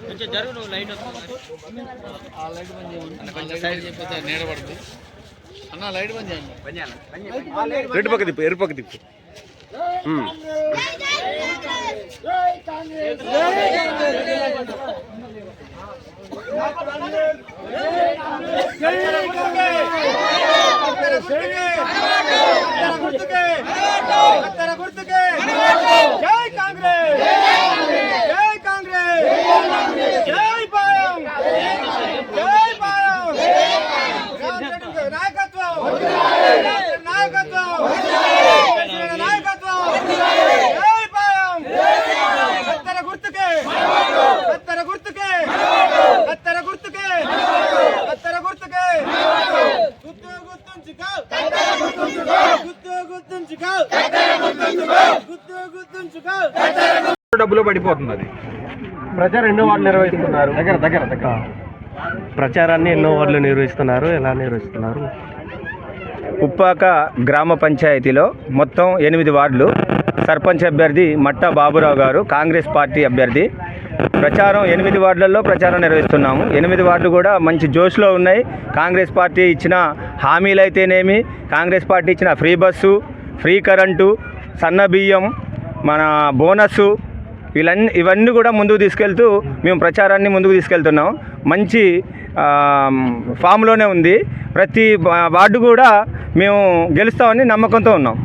కొంచెం జరుగు నువ్వు లైట్ ఆ లైట్ బంద్ చేయమని కొంచెం సైడ్ చెప్పితే నీడ పడుతుంది అన్న లైట్ బంద్ చేయండి రెడ్డు పక్క తిప్పు ఎరుపు పక్క తిప్పు. జై గుర్తుంచుకో. గుర్తు గుర్తుంచుకో. డబ్బులో పడిపోతుంది అది. ప్రచారం ఎన్నో వార్డులు నిర్వహిస్తున్నారు. దగ్గర దగ్గర దగ్గర. ప్రచారాన్ని ఎన్నో వార్డులు నిర్వహిస్తున్నారు ఎలా నిర్వహిస్తున్నారు? ఉప్పాక గ్రామ పంచాయతీలో మొత్తం ఎనిమిది వార్డులు. సర్పంచ్ అభ్యర్థి మట్టా బాబురావు గారు కాంగ్రెస్ పార్టీ అభ్యర్థి ప్రచారం ఎనిమిది వార్డులలో ప్రచారం నిర్వహిస్తున్నాము. ఎనిమిది వార్డులు కూడా మంచి జోష్లో ఉన్నాయి. కాంగ్రెస్ పార్టీ ఇచ్చిన హామీలు అయితేనేమి కాంగ్రెస్ పార్టీ ఇచ్చిన ఫ్రీ బస్సు ఫ్రీ కరెంటు సన్న బియ్యం మన బోనస్సు వీళ్ళన్నీ ఇవన్నీ కూడా ముందుకు తీసుకెళ్తూ మేము ప్రచారాన్ని ముందుకు తీసుకెళ్తున్నాం. మంచి ఫామ్లోనే ఉంది. ప్రతి వార్డు కూడా మేము గెలుస్తామని నమ్మకంతో ఉన్నాం.